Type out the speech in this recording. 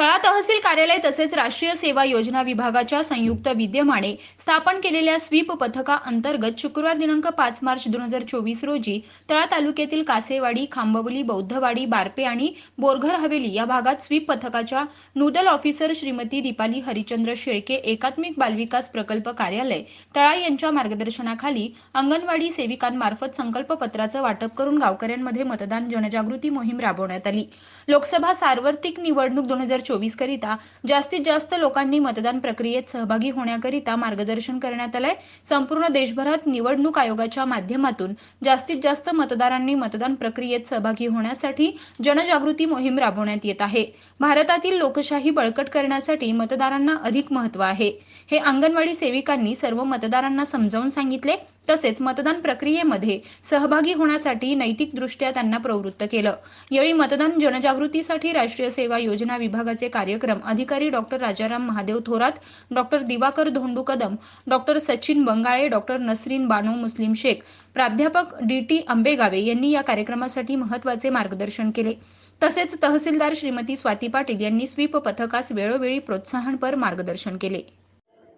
तळा तहसील कार्यालय तसेच राष्ट्रीय सेवा योजना विभागाच्या संयुक्त विद्यमाने स्थापन केलेल्या स्वीप पथका अंतर्गत शुक्रवार दिनांक पाच मार्च दोन हजार चोवीस रोजी तळा तालुक्यातील कासेवाडी खांबवली बौद्धवाडी बारपे आणि बोरघर हवेली या भागात स्वीप पथकाच्या नोडल ऑफिसर श्रीमती दीपाली हरिचंद्र शेळके एकात्मिक बालविकास प्रकल्प कार्यालय तळा यांच्या मार्गदर्शनाखाली अंगणवाडी सेविकांमार्फत संकल्पपत्राचं वाटप करून गावकऱ्यांमध्ये मतदान जनजागृती मोहीम राबवण्यात आली. लोकसभा सार्वत्रिक निवडणूक दोन हजार चोवीस करिता जास्तीत जास्त लोकांनी मतदान प्रक्रियेत सहभागी होण्याकरिता मार्गदर्शन करण्यात आलंय. संपूर्ण देशभरात निवडणूक आयोगाच्या माध्यमातून जास्तीत जास्त मतदारांनी मतदान प्रक्रियेत सहभागी होण्यासाठी जनजागृती मोहीम राबवण्यात येत आहे. भारतातील लोकशाही बळकट करण्यासाठी मतदारांना अधिक महत्त्व आहे. हे अंगणवाडी सेविकांनी सर्व मतदारांना समजावून सांगितले. तसेच मतदान प्रक्रियेमध्ये सहभागी होण्यासाठी नैतिकदृष्ट्या त्यांना प्रवृत्त केलं. यावेळी मतदान जनजागृतीसाठी राष्ट्रीय सेवा योजना विभागाचे कार्यक्रम अधिकारी doctor Rajaram Mahadev Thorat doctor Diwakar Dhondu Kadam doctor Sachin Bangale doctor Nasreen Bano Muslim Shaikh प्राध्यापक डी टी आंबेगावे यांनी या कार्यक्रमासाठी महत्त्वाचे मार्गदर्शन केले. तसेच तहसीलदार श्रीमती स्वाती पाटील यांनी स्वीप पथकास वेळोवेळी प्रोत्साहनपर मार्गदर्शन केले.